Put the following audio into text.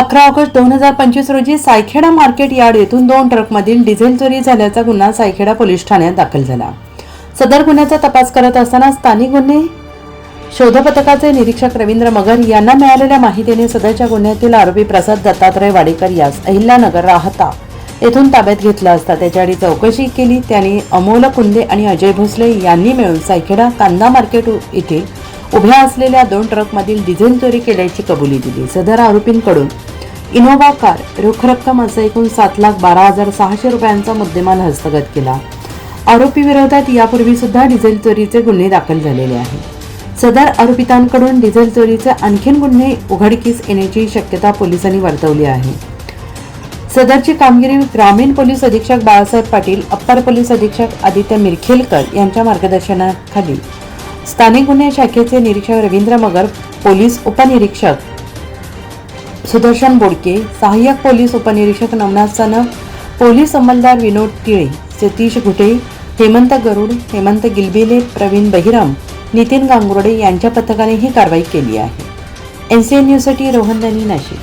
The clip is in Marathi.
अकरा ऑगस्ट दोन हजार पंचवीस रोजी सायखेडा मार्केट यार्ड येथून दोन ट्रकमधील डिझेल चोरी झाल्याचा गुन्हा सायखेडा पोलीस ठाण्यात दाखल झाला. सदर गुन्ह्याचा तपास करत असताना स्थानिक गुन्हे शोध पथकाचे निरीक्षक रवींद्र मगर यांना मिळालेल्या माहितीने सदरच्या गुन्ह्यातील आरोपी प्रसाद दत्तात्रय वाडेकर यास अहिल्यानगर राहता येथून ताब्यात घेतला असता त्याच्याकडे चौकशी केली. त्याने अमोल कुंदे आणि अजय भोसले यांनी मिळून सायखेडा कांदा मार्केट येथे उभ्या असलेल्या दोन ट्रकमधील डिझेल चोरी केल्याची कबुली दिली. सदर आरोपींकडून इनोव्हा कार रोख रक्कम असं एकूण सात लाख बारा हजार सहाशे रुपयांचा मुद्देमाल हस्तगत केला. आरोपी विरोधात यापूर्वी सुद्धा डिझेल चोरीचे गुन्हे दाखल झालेले आहेत. सदर आरोपितांकडून डिझेल चोरीचे आणखीन गुन्हे उघडकीस येण्याची शक्यता पोलिसांनी वर्तवली आहे. सदरची कामगिरी ग्रामीण पोलीस अधीक्षक बाळासाहेब पाटील अप्पर पोलीस अधीक्षक आदित्य मिरखेलकर यांच्या मार्गदर्शनाखाली. स्थानिक गुन्हे शाखेचे निरीक्षक रवींद्र मगर पोलीस उपनिरीक्षक सुदर्शन बोडके सहाय्यक पोलीस उपनिरीक्षक नवनाथ सनप पोलीस अंमलदार विनोद टिळे सतीश घुटे हेमंत गरुड हेमंत गिलबिले प्रवीण बहिरम नितीन गांगुर्डे यांच्या पथकाने ही कारवाई केली आहे. एन सी एन न्यूजसाठी रोहन दानी नाशिक.